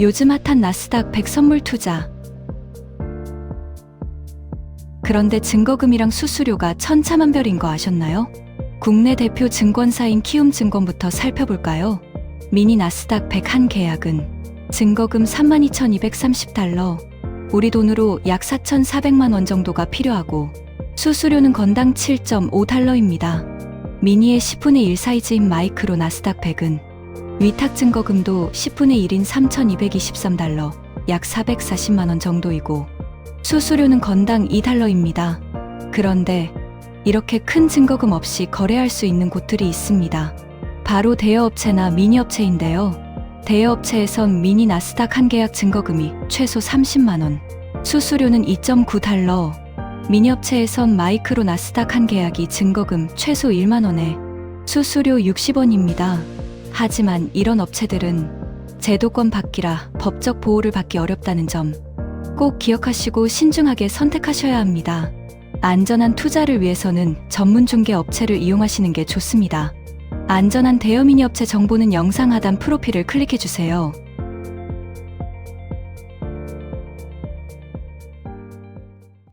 요즘 핫한 나스닥 100 선물 투자. 그런데 증거금이랑 수수료가 천차만별인 거 아셨나요? 국내 대표 증권사인 키움증권부터 살펴볼까요? 미니 나스닥 100 한 계약은 증거금 32,230달러, 우리 돈으로 약 4,400만 원 정도가 필요하고 수수료는 건당 7.5달러입니다. 미니의 10분의 1 사이즈인 마이크로 나스닥 100은 위탁 증거금도 10분의 1인 3,223달러, 약 440만 원 정도이고 수수료는 건당 2달러입니다. 그런데 이렇게 큰 증거금 없이 거래할 수 있는 곳들이 있습니다. 바로 대여업체나 미니업체인데요. 대여업체에선 미니 나스닥 한 계약 증거금이 최소 30만 원, 수수료는 2.9달러, 미니업체에선 마이크로 나스닥 한 계약이 증거금 최소 1만 원에 수수료 60원입니다. 하지만 이런 업체들은 제도권 밖이라 법적 보호를 받기 어렵다는 점 꼭 기억하시고 신중하게 선택하셔야 합니다. 안전한 투자를 위해서는 전문 중개 업체를 이용하시는 게 좋습니다. 안전한 대여 미니 업체 정보는 영상 하단 프로필을 클릭해 주세요.